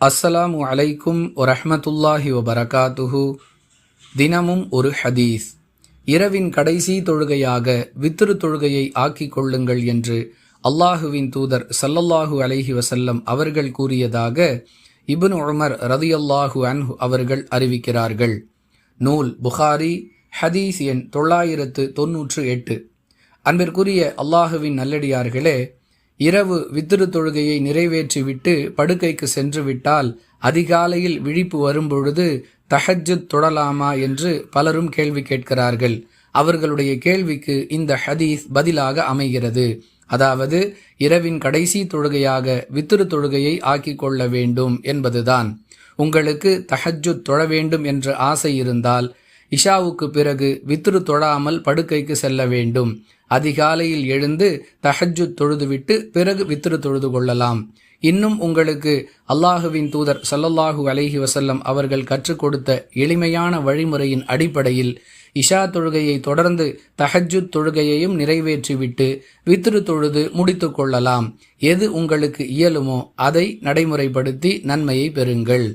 அஸ்ஸலாமு அலைக்கும் வரஹ்மத்துல்லாஹி வபரகாத்துஹு. தினமும் ஒரு ஹதீஸ். இரவின் கடைசி தொழுகையாக வித்திரு தொழுகையை ஆக்கிக் கொள்ளுங்கள் என்று அல்லாஹுவின் தூதர் சல்லல்லாஹு அலைஹி வசல்லம் அவர்கள் கூறியதாக இபுன் உமர் ரதியல்லாஹு அன்ஹு அவர்கள் அறிவிக்கிறார்கள். நூல் புகாரி ஹதீஸ் எண் தொள்ளாயிரத்து தொன்னூற்று எட்டு. அன்பிற்குரிய அல்லாஹுவின் நல்லடியார்களே இரவு வித்திரு தொழுகையை நிறைவேற்றிவிட்டு படுக்கைக்கு சென்று விட்டால் அதிகாலையில் விழிப்பு வரும்பொழுது தஹஜுத் தொடலாமா என்று பலரும் கேள்வி கேட்கிறார்கள். அவர்களுடைய கேள்விக்கு இந்த ஹதீஸ் பதிலாக அமைகிறது. அதாவது இரவின் கடைசி தொழுகையாக வித்திரு தொழுகையை ஆக்கிக் கொள்ள வேண்டும் என்பதுதான். உங்களுக்கு தஹஜுத் தொழ வேண்டும் என்ற ஆசை இருந்தால் இஷாவுக்கு பிறகு வித்ரு தொழாமல் படுக்கைக்கு செல்ல வேண்டும். அதிகாலையில் எழுந்து தஹஜு தொழுதுவிட்டு பிறகு வித்ரு தொழுது கொள்ளலாம். இன்னும் உங்களுக்கு அல்லாஹுவின் தூதர் சல்லல்லாஹு அலைஹி வசல்லம் அவர்கள் கற்றுக் கொடுத்த எளிமையான வழிமுறையின் அடிப்படையில் இஷா தொழுகையை தொடர்ந்து தஹஜு தொழுகையையும் நிறைவேற்றிவிட்டு வித்ரு தொழுது முடித்து கொள்ளலாம். எது உங்களுக்கு இயலுமோ அதை நடைமுறைப்படுத்தி நன்மையை பெறுங்கள்.